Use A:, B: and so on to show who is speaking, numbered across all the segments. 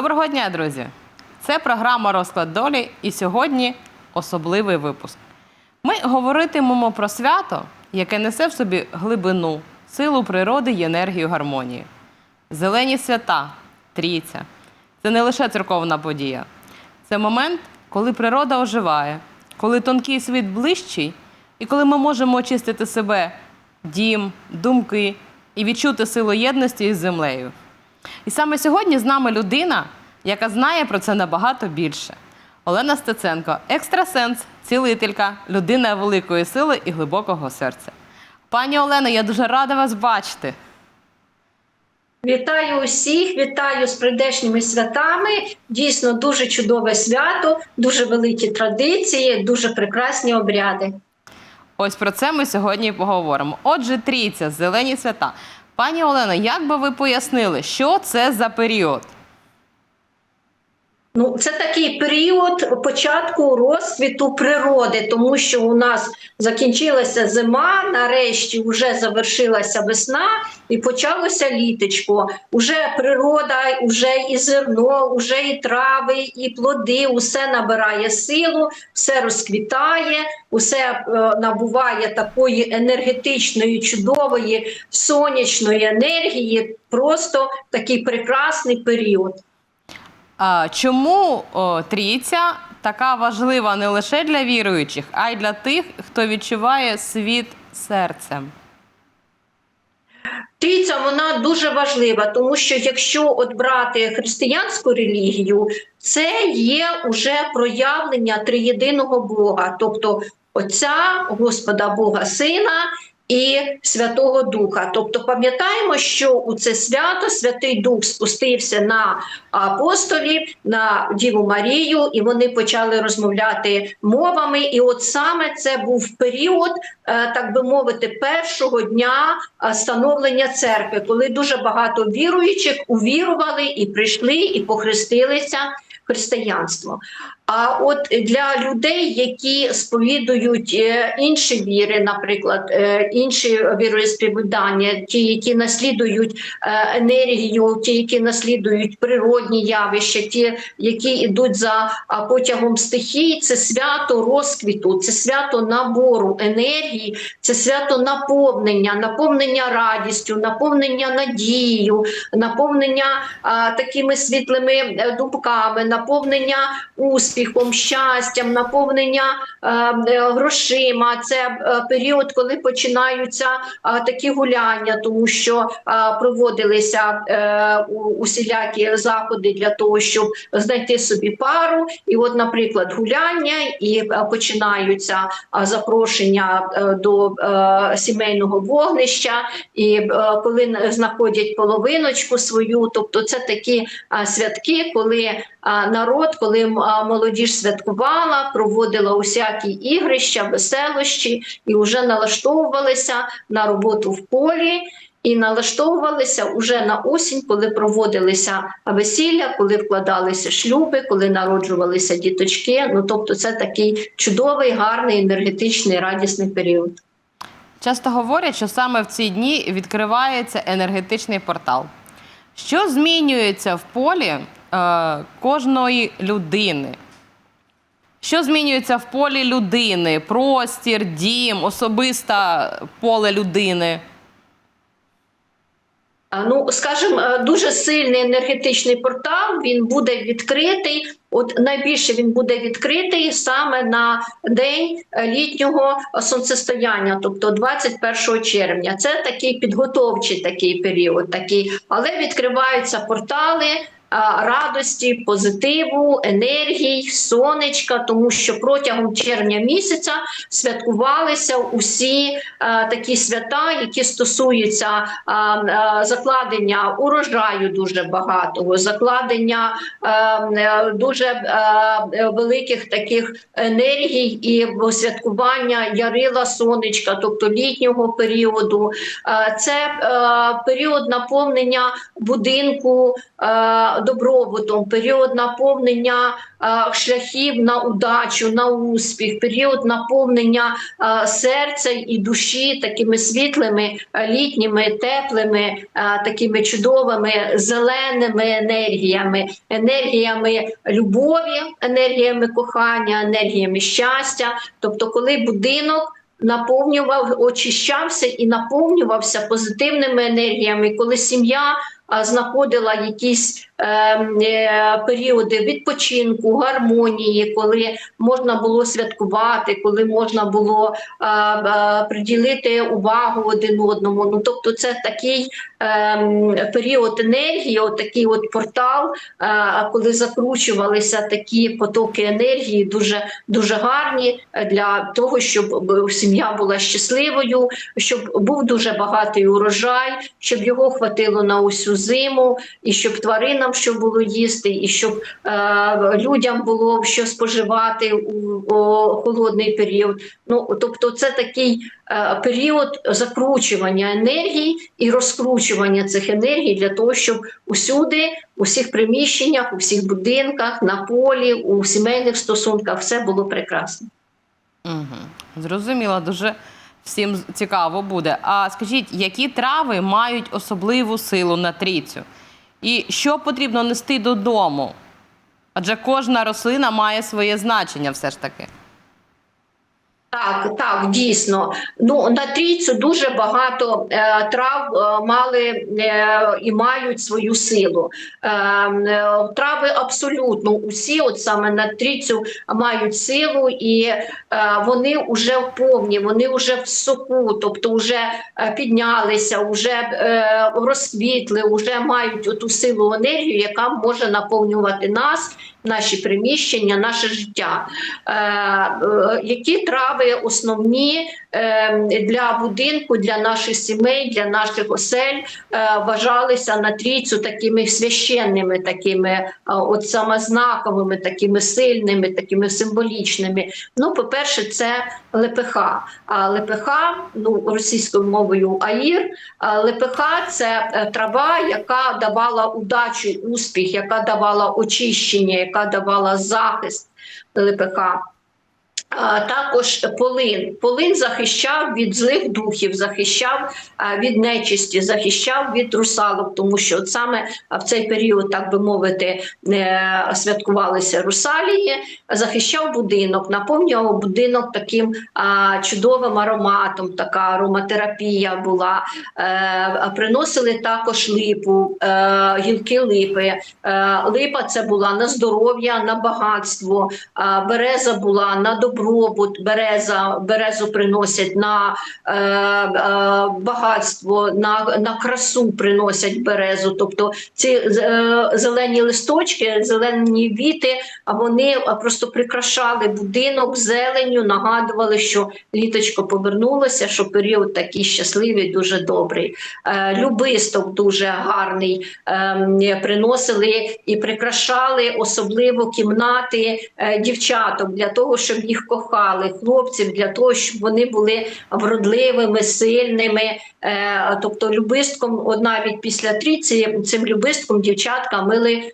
A: Доброго дня, друзі! Це програма Розклад долі, і сьогодні особливий випуск. Ми говоритимемо про свято, яке несе в собі глибину, силу природи і енергію гармонії. Зелені свята, трійця це не лише церковна подія, це момент, коли природа оживає, коли тонкий світ ближчий, і коли ми можемо очистити себе, дім, думки і відчути силу єдності із землею. І саме сьогодні з нами людина, яка знає про це набагато більше. Олена Стеценко, екстрасенс, цілителька, людина великої сили і глибокого серця. Пані Олено, я дуже рада вас бачити.
B: Вітаю усіх, вітаю з прийдешніми святами. Дійсно, дуже чудове свято, дуже великі традиції, дуже прекрасні обряди.
A: Ось про це ми сьогодні і поговоримо. Отже, трійця, зелені свята. Пані Олено, як би ви пояснили, що це за період?
B: Ну, це такий період початку розцвіту природи, тому що у нас закінчилася зима, нарешті вже завершилася весна і почалося літочко. Уже природа, вже і зерно, вже і трави, і плоди, усе набирає силу, все розквітає, усе е, набуває такої енергетичної, чудової сонячної енергії. Просто такий прекрасний період.
A: А, чому о, трійця така важлива не лише для віруючих, а й для тих, хто відчуває світ серцем?
B: Трійця вона дуже важлива, тому що якщо от брати християнську релігію, це є уже проявлення триєдиного Бога, тобто Отця, Господа Бога Сина. І Святого Духа, тобто пам'ятаємо, що у це свято Святий Дух спустився на апостолів, на Діву Марію, і вони почали розмовляти мовами. І от саме це був період, е, так би мовити, першого дня е, становлення церкви, коли дуже багато віруючих увірували і прийшли, і похрестилися християнство. А от для людей, які сповідують е, інші віри, наприклад, е, інші віросповідання, ті, які наслідують е, енергію, ті, які наслідують природні явища, ті, які йдуть за потягом стихій, це свято розквіту, це свято набору енергії, це свято наповнення, наповнення радістю, наповнення надією, наповнення такими світлими думками, наповнення успіхом, щастям, наповнення е, е, грошима. Це е, період, коли починаються такі гуляння, тому що проводилися усілякі заходи для того, щоб знайти собі пару. І, от, наприклад, гуляння і починаються запрошення до сімейного вогнища, і коли знаходять половиночку свою, тобто це такі святки, коли народ, коли м, а, молодіж святкувала, проводила усякі ігрища, веселощі і вже налаштовувалися на роботу в полі. І налаштовувалися уже на осінь, коли проводилися весілля, коли вкладалися шлюби, коли народжувалися діточки. Ну тобто, це такий чудовий, гарний, енергетичний, радісний період.
A: Часто говорять, що саме в ці дні відкривається енергетичний портал. Що змінюється в полі е, кожної людини? Що змінюється в полі людини? Простір, дім, особисте поле людини?
B: Ну, скажімо, е, дуже сильний енергетичний портал. Він буде відкритий. От найбільше він буде відкритий саме на день е, літнього сонцестояння, тобто 21 червня. Це такий підготовчий такий період, такий, але відкриваються портали. Радості, позитиву, енергії, сонечка, тому що протягом червня місяця святкувалися усі е, такі свята, які стосуються е, е, закладення урожаю дуже багатого, закладення дуже великих таких енергій і святкування ярила сонечка, тобто літнього періоду. Це період наповнення будинку добробутом, період наповнення е, шляхів на удачу, на успіх, період наповнення е, серця і душі такими світлими, е, літніми, теплими, такими чудовими зеленими енергіями, енергіями любові, енергіями кохання, енергіями щастя. Тобто, коли будинок наповнював, очищався і наповнювався позитивними енергіями, коли сім'я знаходила якісь періоди відпочинку, гармонії, коли можна було святкувати, коли можна було е, е, приділити увагу один одному. Ну тобто, це такий е, період енергії, от такий от портал, е, коли закручувалися такі потоки енергії, дуже дуже гарні е, для того, щоб сім'я була щасливою, щоб був дуже багатий урожай, щоб його хватило на усю зиму, і щоб тваринам що було їсти, і щоб е, людям було що споживати у, о, холодний період. Ну тобто, це такий е, період закручування енергії і розкручування цих енергій для того, щоб усюди, у всіх приміщеннях, у всіх будинках, на полі, у сімейних стосунках все було прекрасно.
A: Угу. Зрозуміло, дуже всім цікаво буде. А скажіть, які трави мають особливу силу на трійцю? І що потрібно нести додому? Адже кожна рослина має своє значення все ж таки.
B: Так, так, дійсно. Ну на трійцю дуже багато е, трав е, мали е, і мають свою силу. Е, е, трави абсолютно усі, от саме на трійцю, мають силу, і е, вони вже в повні, вони вже в соку, тобто вже е, піднялися, вже е, розквітли, вже мають оту силу енергію, яка може наповнювати нас, наші приміщення, наше життя. Е, е, які трави основні для будинку, для наших сімей, для наших осель е, вважалися на трійцю такими священними, такими е, от саме знаковими, такими сильними, такими символічними. Ну, по-перше, це лепеха. А лепеха, ну російською мовою аїр. Лепеха це е, трава, яка давала удачу, успіх, яка давала очищення, яка давала захист лепеха. Також полин. Полин захищав від злих духів, захищав від нечисті, захищав від русалок, тому що от саме в цей період, так би мовити, е, святкувалися русалії, захищав будинок, наповнював будинок таким чудовим ароматом. Така ароматерапія була. Е, приносили також липу, е, гілки липи. Липа це була на здоров'я, на багатство. Береза була на добробут, береза, березу приносять на е, е, багатство, на, на красу приносять березу. Тобто ці е, зелені листочки, зелені віти, а вони просто прикрашали будинок зеленню, нагадували, що літочко повернулося, що період такий щасливий, дуже добрий. Е, любисток дуже гарний е, приносили і прикрашали особливо кімнати е, дівчаток для того, щоб їх кохали, хлопців для того, щоб вони були вродливими, сильними. Е, тобто, любистком, навіть після трійці, цим любистком дівчатка мили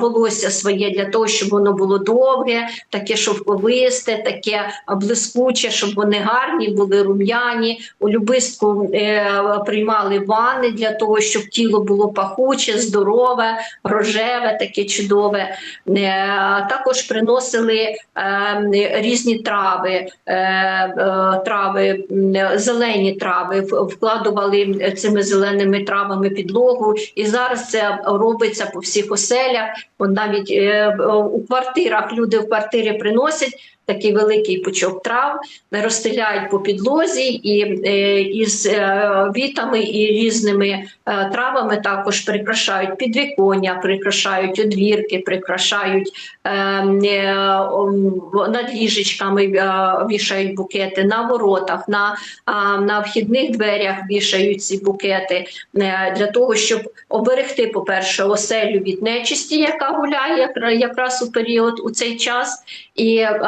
B: волосся своє для того, щоб воно було довге, таке шовковисте, таке блискуче, щоб вони гарні були, рум'яні. У любистку е, приймали ванни для того, щоб тіло було пахуче, здорове, рожеве, таке чудове. Е, також приносили е, різні трави, е, е, трави, зелені трави, вкладували цими зеленими травами підлогу. І зараз це робиться по всіх оселях. От навіть е, у квартирах люди в квартирі приносять такий великий пучок трав, розстеляють по підлозі і е, із е, вітами і різними е, травами також прикрашають підвіконня, прикрашають одвірки, прикрашають над ліжечками вішають букети, на воротах, на, на вхідних дверях вішають ці букети для того, щоб оберегти, по-перше, оселю від нечисті, яка гуляє якраз у період у цей час, і е,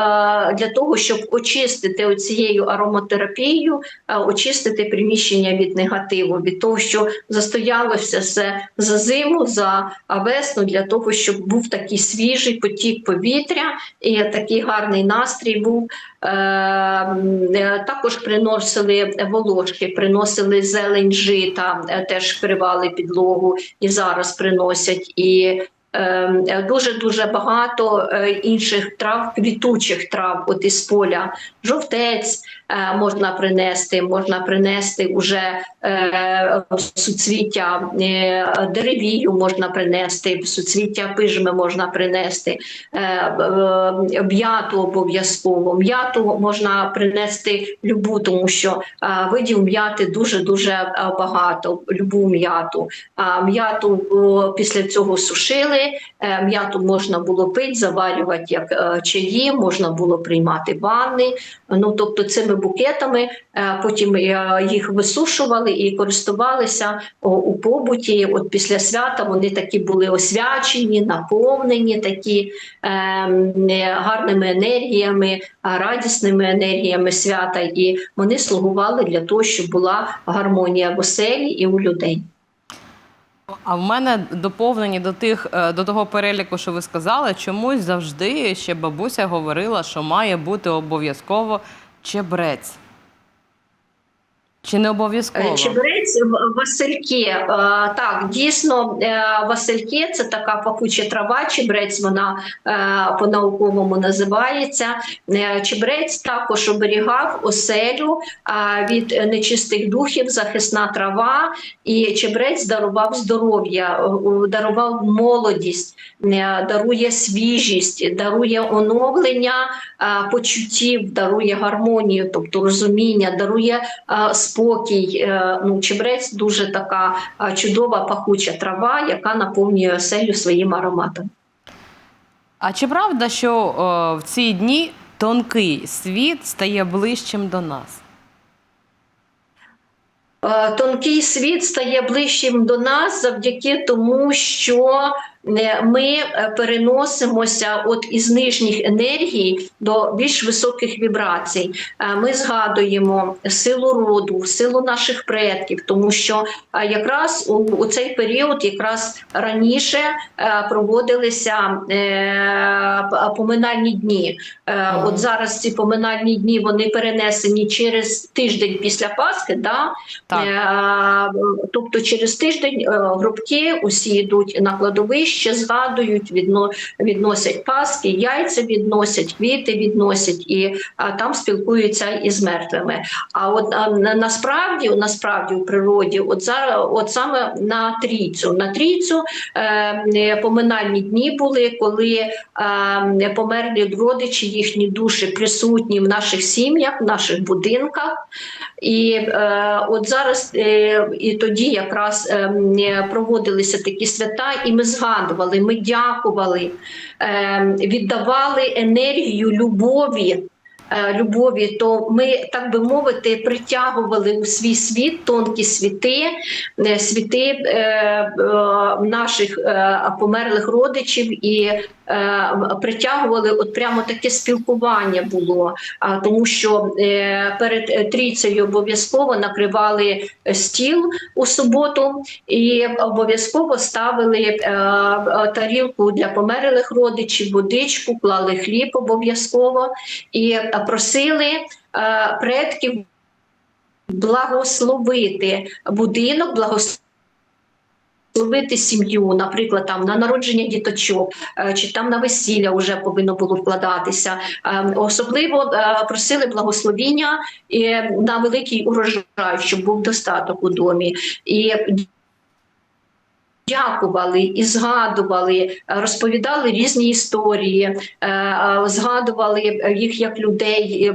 B: для того, щоб очистити оцією ароматерапією, е, очистити приміщення від негативу, від того, що застоялося все за зиму, за весну, для того, щоб був такий свіжий потік повітря і такий гарний настрій був. Е, е, Також приносили волошки, приносили зелень жита, е, теж вкривали підлогу і зараз приносять. І дуже дуже багато е, інших трав, квітучих трав, от із поля. Жовтець е, можна принести, можна принести уже е, суцвіття е, деревію, можна принести, суцвіття пижми можна принести, е, е, м'яту обов'язково. М'яту можна принести любу, тому що е, видів м'яти дуже дуже багато. Любу м'яту. А м'яту після цього сушили. Е, М'яту можна було пити, заварювати як е, чаї, можна було приймати ванни. Ну тобто цими букетами е, потім їх висушували і користувалися у побуті. От після свята вони такі були освячені, наповнені такі е, м, е, гарними енергіями, радісними енергіями свята, і вони слугували для того, щоб була гармонія в оселі і у людей.
A: А в мене доповнені до тих е, до того переліку, що ви сказали, чомусь завжди ще бабуся говорила, що має бути обов'язково чебрець. Чи не обов'язково?
B: Е, Чебрець Васильки. Е, Так, дійсно, е, Васильки це така пахуча трава. Чебрець вона е, по-науковому називається. Чебрець також оберігав оселю від нечистих духів, захисна трава, і чебрець дарував здоров'я, дарував молодість, дарує свіжість, дарує оновлення почуттів, дарує гармонію, тобто розуміння, дарує е, спокій. Е, Ну, чебрець дуже така е, чудова пахуча трава, яка наповнює оселю своїм ароматом.
A: А чи правда, що о, в ці дні тонкий світ стає ближчим до нас?
B: Е, Тонкий світ стає ближчим до нас завдяки тому, що е, ми е, переносимося от із нижніх енергій до більш високих вібрацій. Е, Ми згадуємо силу роду, силу наших предків, тому що е, якраз у, у цей період, якраз раніше проводилися поминальні дні. От зараз ці поминальні дні вони перенесені через тиждень після Пасхи. Да?
A: Так.
B: Тобто через тиждень гробки усі йдуть на кладовище, згадують, відно, відносять паски, яйця відносять, квіти відносять і а, там спілкуються із мертвими. А от а, на- насправді, насправді у природі, от зараз, от саме на трійцю, на трійцю е, поминальні дні були, коли е, померлі родичі, їхні душі присутні в наших сім'ях, в наших будинках. І е, от зараз е, і тоді якраз е, проводилися такі свята, і ми згадували, ми дякували, е, віддавали енергію любові. е, Любові, то ми, так би мовити, притягували у свій світ тонкі світи, е, світи е, наших померлих родичів і притягували от прямо таке спілкування було. Тому, що е, перед е, трійцею обов'язково накривали е, стіл у суботу і обов'язково ставили е, е, тарілку для померлих родичів, водичку, клали хліб обов'язково і е, просили е, предків благословити будинок, благословити Словити сім'ю, наприклад, там на народження діточок е, чи там на весілля вже повинно було вкладатися. Е, Особливо е, просили благословіння на великий урожай, щоб був достаток у домі. І Дякували і згадували, розповідали різні історії, згадували їх як людей,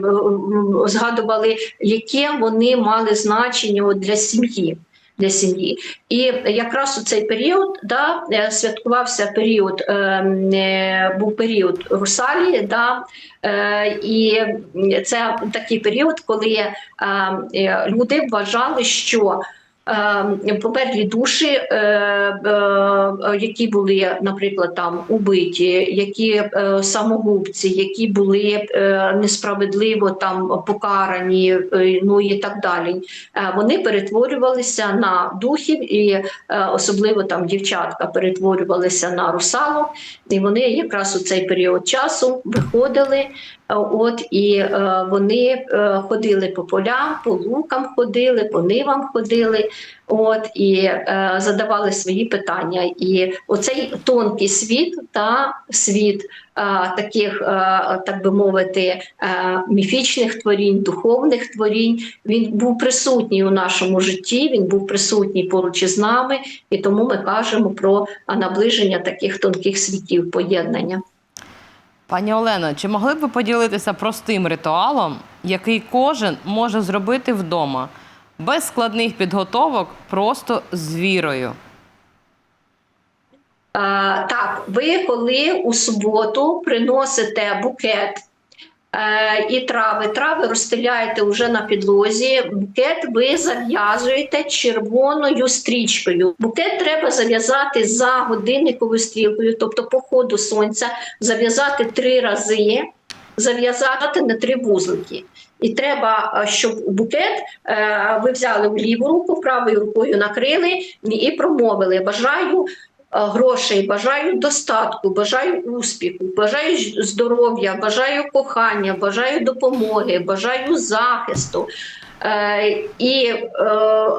B: згадували, яке вони мали значення для сім'ї. Для сім'ї, і якраз у цей період да, е, святкувався період, е, е, був період Русалії, да, е, і це такий період, коли е, е, люди вважали, що померлі душі, е, е, які були, наприклад, там убиті, які е, самогубці, які були несправедливо там покарані, ну і так далі. Вони перетворювалися на духів, і особливо там дівчатка перетворювалися на русалок, і вони якраз у цей період часу виходили. От і е, вони е, ходили по полям, по лукам ходили, по нивам ходили. От і е, задавали свої питання. І оцей тонкий світ та світ е, таких, е, так би мовити, е, міфічних творінь, духовних творінь, він був присутній у нашому житті. Він був присутній поруч із нами, і тому ми кажемо про наближення таких тонких світів, поєднання.
A: Пані Олено, чи могли б ви поділитися простим ритуалом, який кожен може зробити вдома, без складних підготовок, просто з вірою?
B: Е, Так, ви коли у суботу приносите букет і трави, трави розстеляєте вже на підлозі, букет ви зав'язуєте червоною стрічкою. Букет треба зав'язати за годинниковою стрілкою, тобто по ходу сонця, зав'язати три рази, зав'язати на три вузлики. І треба, е, щоб букет е, ви взяли в ліву руку, правою рукою накрили і промовили Бажаю е, грошей, бажаю достатку, бажаю успіху, бажаю здоров'я, бажаю кохання, бажаю допомоги, бажаю захисту. Е, і е,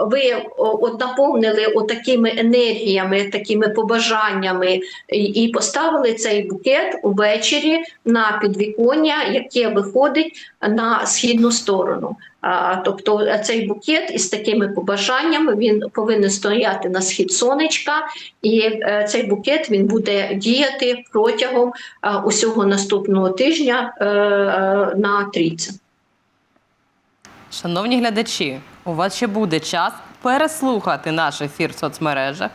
B: ви от наповнили такими енергіями, такими побажаннями, і поставили цей букет увечері на підвіконня, яке виходить на східну сторону. Тобто цей букет із такими побажаннями він повинен стояти на схід сонечка, і е, цей букет він буде діяти протягом е, усього наступного тижня е, е, на трійці.
A: Шановні глядачі, у вас ще буде час переслухати наш ефір в соцмережах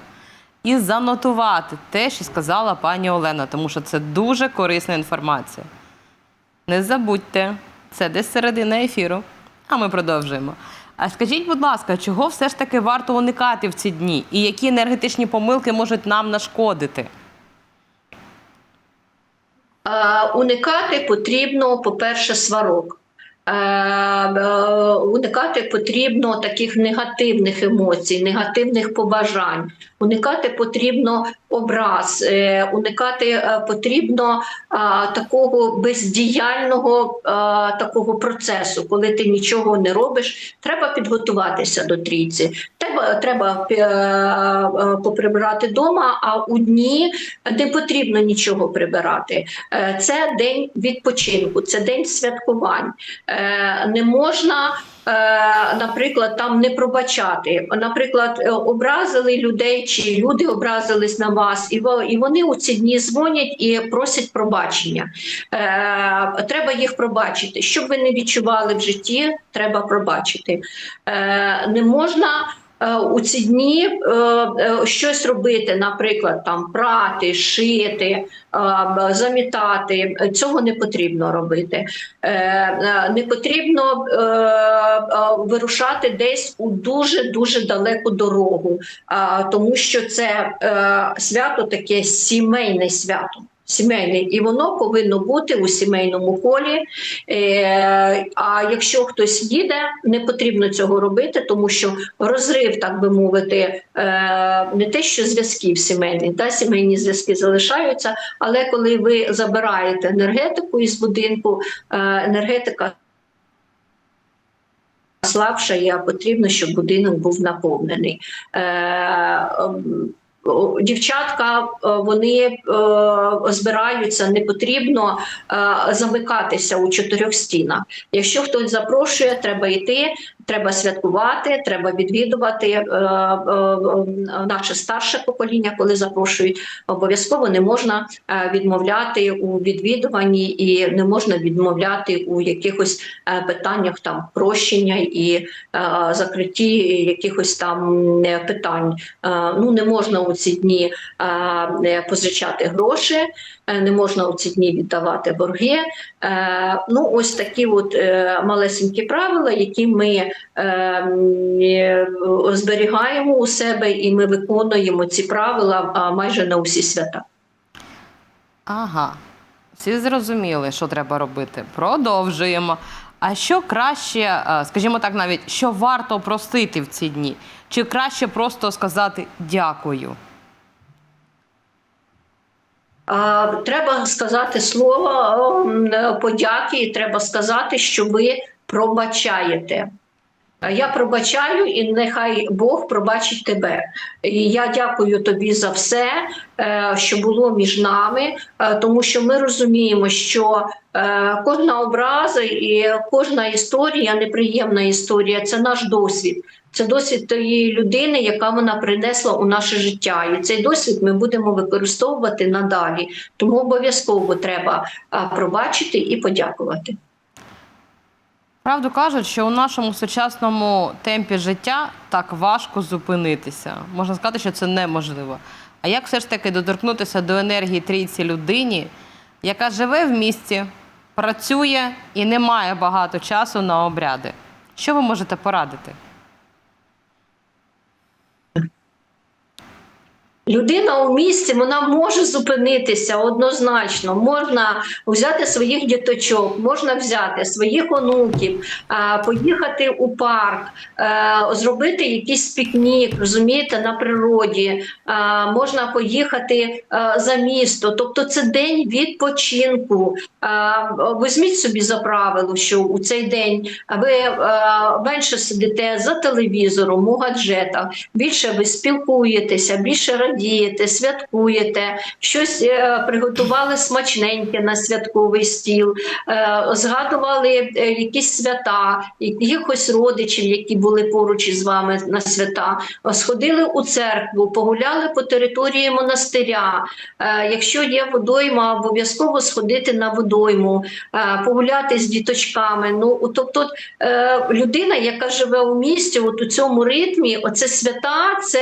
A: і занотувати те, що сказала пані Олена, тому що це дуже корисна інформація. Не забудьте, це десь середина ефіру, а ми продовжуємо. А скажіть, будь ласка, чого все ж таки варто уникати в ці дні, і які енергетичні помилки можуть нам нашкодити?
B: Уникати потрібно, по-перше, сварок. Е, е, Уникати потрібно таких негативних емоцій, негативних побажань. Уникати потрібно образ, е, уникати потрібно такого бездіяльного такого процесу, коли ти нічого не робиш. Треба підготуватися до трійці. Треба, треба поприбирати вдома, а у дні не потрібно нічого прибирати. Це день відпочинку, це день святкувань. Е, Не можна. е, Наприклад, там не пробачати. Наприклад, е, образили людей, чи люди образились на вас, і вони у ці дні дзвонять і просять пробачення. Треба їх пробачити. Щоб ви не відчували в житті, треба пробачити. Не можна у ці дні е, е, щось робити, наприклад, там прати, шити, е, замітати. Цього не потрібно робити. Е, е, Не потрібно е, е, вирушати десь у дуже дуже далеку дорогу, тому що це е, свято таке сімейне свято. Сімейне, і воно повинно бути у сімейному колі. Е, а якщо хтось їде, не потрібно цього робити, тому що розрив, так би мовити, е, не те, що зв'язків сімейних, да, сімейні зв'язки залишаються, але коли ви забираєте енергетику із будинку, е, енергетика слабшає, а потрібно, щоб будинок був наповнений. Дівчатка, е, вони е, збираються, не потрібно е, замикатися у чотирьох стінах. Якщо хтось запрошує, треба йти, треба святкувати, треба відвідувати е, е, е, наше старше покоління, коли запрошують. Обов'язково не можна відмовляти у відвідуванні і не можна відмовляти у якихось питаннях там прощення і е, закритті якихось там питань. Ну не можна у ці дні е, позичати гроші. Е, не можна у ці дні віддавати борги. Е, Ну, ось такі от е, малесенькі правила, які ми зберігаємо у себе, і ми виконуємо ці правила майже на усі свята.
A: Ага. Всі зрозуміли, що треба робити. Продовжуємо. А що краще, скажімо так, навіть що варто простити в ці дні? Чи краще просто сказати дякую?
B: Треба сказати слово подяки, і треба сказати, що ви пробачаєте. Я пробачаю, і нехай Бог пробачить тебе. І я дякую тобі за все, е, що було між нами, е, тому що ми розуміємо, що е, кожна образа і кожна історія, неприємна історія це наш досвід. Це досвід тієї людини, яка вона принесла у наше життя, і цей досвід ми будемо використовувати надалі. Тому обов'язково треба пробачити і подякувати.
A: Правду кажуть, що у нашому сучасному темпі життя так важко зупинитися. Можна сказати, що це неможливо. А як все ж таки доторкнутися до енергії трійці людині, яка живе в місті, працює і не має багато часу на обряди? Що ви можете порадити?
B: Людина у місті вона може зупинитися однозначно. Можна взяти своїх діточок, можна взяти своїх онуків, поїхати у парк, е, зробити якийсь пікнік, розумієте, на природі. Можна поїхати е, за місто. Тобто, це день відпочинку. Візьміть собі за правило, що у цей день ви е, менше сидите за телевізором, у гаджетах, більше ви спілкуєтеся, більше радієте, святкуєте, щось е, приготували смачненьке на святковий стіл, е, згадували е, якісь свята, якихось родичів, які були поруч із вами на свята, сходили у церкву, погуляли по території монастиря. Якщо є водойма, обов'язково сходити на водойму, погуляти з діточками. Ну, тобто людина, яка живе у місті, от у цьому ритмі, оце свята, це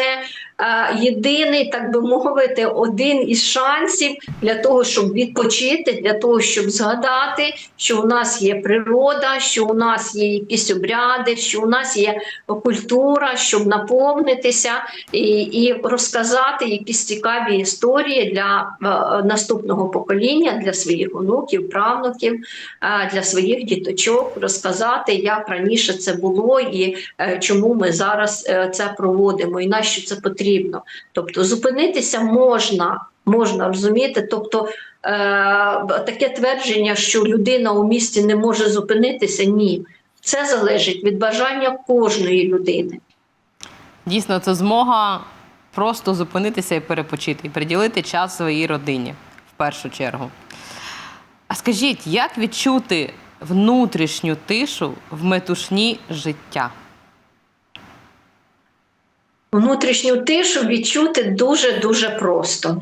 B: єдиний, так би мовити, один із шансів для того, щоб відпочити, для того, щоб згадати, що у нас є природа, що у нас є якісь обряди, що у нас є культура, щоб наповнитися і, і розказати якісь цікаві історії для е, наступного покоління, для своїх онуків, правнуків, е, для своїх діточок, розказати, як раніше це було і е, чому ми зараз е, це проводимо, і на що це потрібно. Тобто зупинитися можна, можна розумієте, тобто. е, Таке твердження, що людина у місті не може зупинитися, ні. Це залежить від бажання кожної людини.
A: Дійсно, це змога просто зупинитися і перепочити, і приділити час своїй родині в першу чергу. А скажіть, як відчути внутрішню тишу в метушні життя?
B: Внутрішню тишу відчути дуже дуже просто.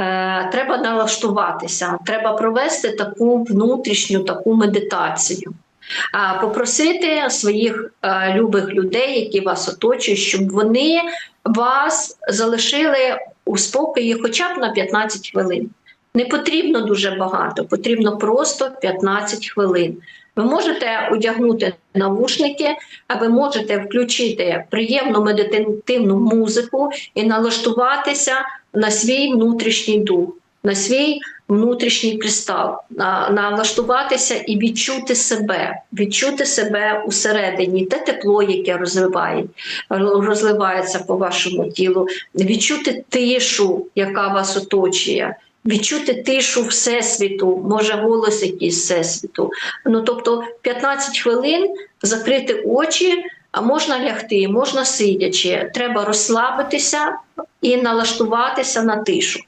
B: Е, треба налаштуватися, треба провести таку внутрішню таку медитацію, а попросити своїх е, любих людей, які вас оточують, щоб вони вас залишили у спокої хоча б на 15 хвилин. Не потрібно дуже багато, потрібно просто 15 хвилин. Ви можете одягнути навушники, а ви можете включити приємну медитативну музику і налаштуватися на свій внутрішній дух, на свій внутрішній кристал, на, налаштуватися і відчути себе, відчути себе усередині, те тепло, яке розвиває, розливається по вашому тілу, відчути тишу, яка вас оточує. Відчути тишу всесвіту, може голос якийсь всесвіту. Ну тобто 15 хвилин закрити очі, а можна лягти, можна сидячи. Треба розслабитися і налаштуватися на тишу.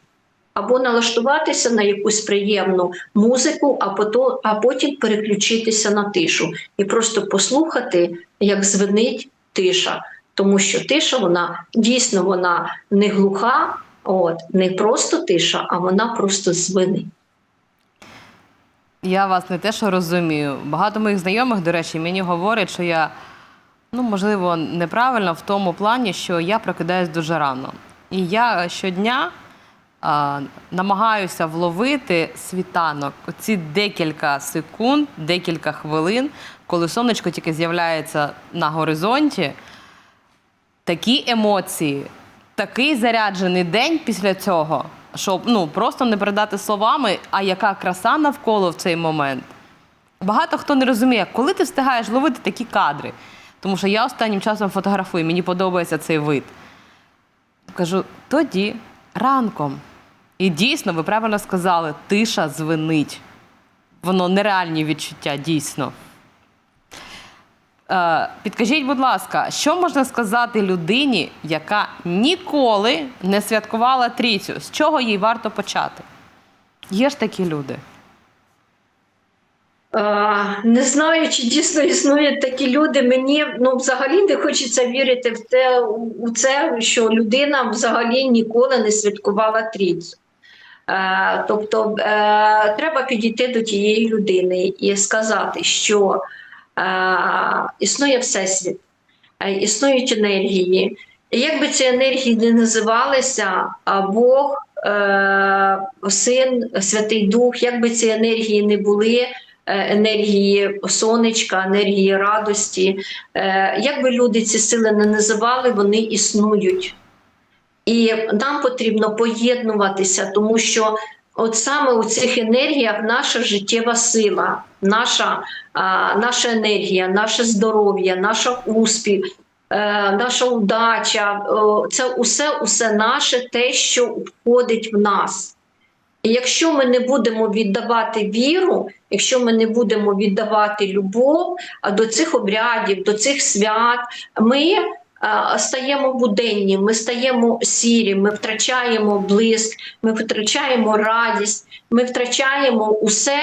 B: Або налаштуватися на якусь приємну музику, а потім, а потім переключитися на тишу і просто послухати, як звенить тиша. Тому що тиша, вона дійсно вона не глуха, от не просто тиша, а вона просто звенить.
A: Я вас не те, що розумію. Багато моїх знайомих, до речі, мені говорять, що я, ну, можливо, неправильно в тому плані, що я прокидаюсь дуже рано. І я щодня а, намагаюся вловити світанок. Оці декілька секунд, декілька хвилин, коли сонечко тільки з'являється на горизонті. Такі емоції, такий заряджений день після цього, що ну, просто не передати словами, а яка краса навколо в цей момент. Багато хто не розуміє, коли ти встигаєш ловити такі кадри. Тому що я останнім часом фотографую, мені подобається цей вид. Кажу, тоді ранком. І дійсно, ви правильно сказали, тиша звенить. Воно нереальні відчуття, дійсно. Е, підкажіть, будь ласка, що можна сказати людині, яка ніколи не святкувала трійцю? З чого їй варто почати? Є ж такі люди.
B: Е, Не знаю, чи дійсно існують такі люди. Мені ну взагалі не хочеться вірити в те, у це, що людина взагалі ніколи не святкувала трійцю. Е, Тобто треба підійти до тієї людини і сказати, що існує всесвіт, існують енергії. І як би ці енергії не називалися, Бог, е, Син, Святий Дух, як би ці енергії не були, е, енергії сонечка, енергії радості, е, як би люди ці сили не називали, вони існують. І нам потрібно поєднуватися, тому що от саме у цих енергіях наша життєва сила, наша, а, наша енергія, наше здоров'я, наш успіх, е, наша удача о, це усе, усе наше те, що входить в нас. І якщо ми не будемо віддавати віру, якщо ми не будемо віддавати любов до цих обрядів, до цих свят, ми стаємо буденні, ми стаємо сірі, ми втрачаємо блиск, ми втрачаємо радість, ми втрачаємо усе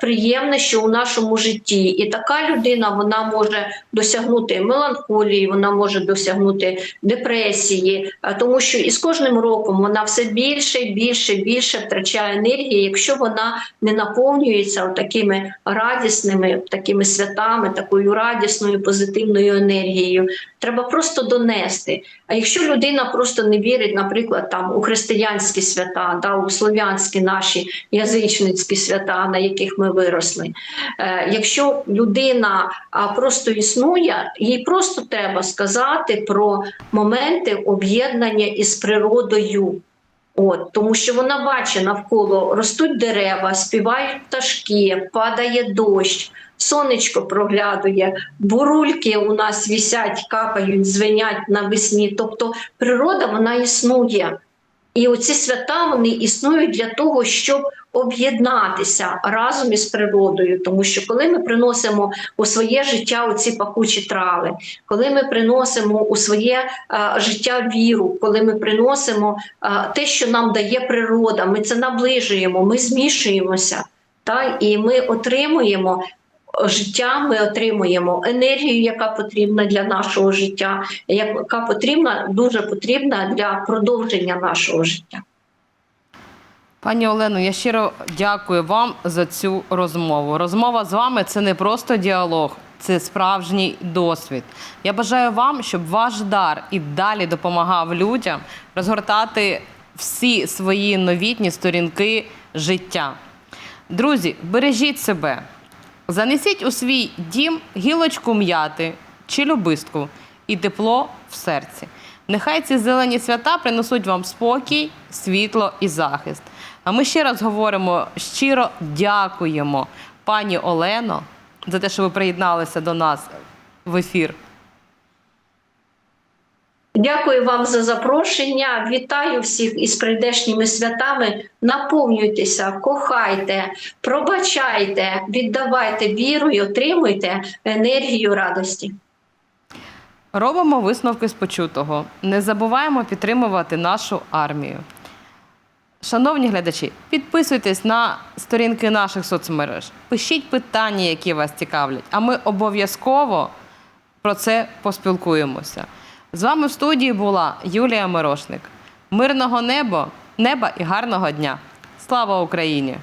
B: приємне, що у нашому житті. І така людина вона може досягнути меланхолії, вона може досягнути депресії, тому що із кожним роком вона все більше, більше, більше втрачає енергії, якщо вона не наповнюється такими радісними, такими святами, такою радісною позитивною енергією. Треба просто донести. А якщо людина просто не вірить, наприклад, там у християнські свята, да, у слов'янські наші язичницькі свята, на яких ми виросли. Е, якщо людина просто існує, їй просто треба сказати про моменти об'єднання із природою. От, тому що вона бачить навколо ростуть дерева, співають пташки, падає дощ, сонечко проглядує, бурульки у нас вісять, капають, звенять навесні. Тобто природа вона існує. І оці свята вони існують для того, щоб об'єднатися разом із природою. Тому що коли ми приносимо у своє життя оці пахучі трави, коли ми приносимо у своє е, життя віру, коли ми приносимо е, те, що нам дає природа, ми це наближуємо, ми змішуємося, та, і ми отримуємо. Життя ми отримуємо енергію, яка потрібна для нашого життя, яка потрібна, дуже потрібна для продовження нашого життя.
A: Пані Олено, я щиро дякую вам за цю розмову. Розмова з вами це не просто діалог, це справжній досвід. Я бажаю вам, щоб ваш дар і далі допомагав людям розгортати всі свої новітні сторінки життя. Друзі, бережіть себе, занесіть у свій дім гілочку м'яти чи любистку і тепло в серці. Нехай ці зелені свята принесуть вам спокій, світло і захист. А ми ще раз говоримо щиро дякуємо пані Олено за те, що ви приєдналися до нас в ефір.
B: Дякую вам за запрошення. Вітаю всіх із прийдешніми святами. Наповнюйтеся, кохайте, пробачайте, віддавайте віру і отримуйте енергію радості.
A: Робимо висновки з почутого. Не забуваємо підтримувати нашу армію. Шановні глядачі, підписуйтесь на сторінки наших соцмереж, пишіть питання, які вас цікавлять, а ми обов'язково про це поспілкуємося. З вами в студії була Юлія Мирошник. Мирного неба, неба і гарного дня! Слава Україні!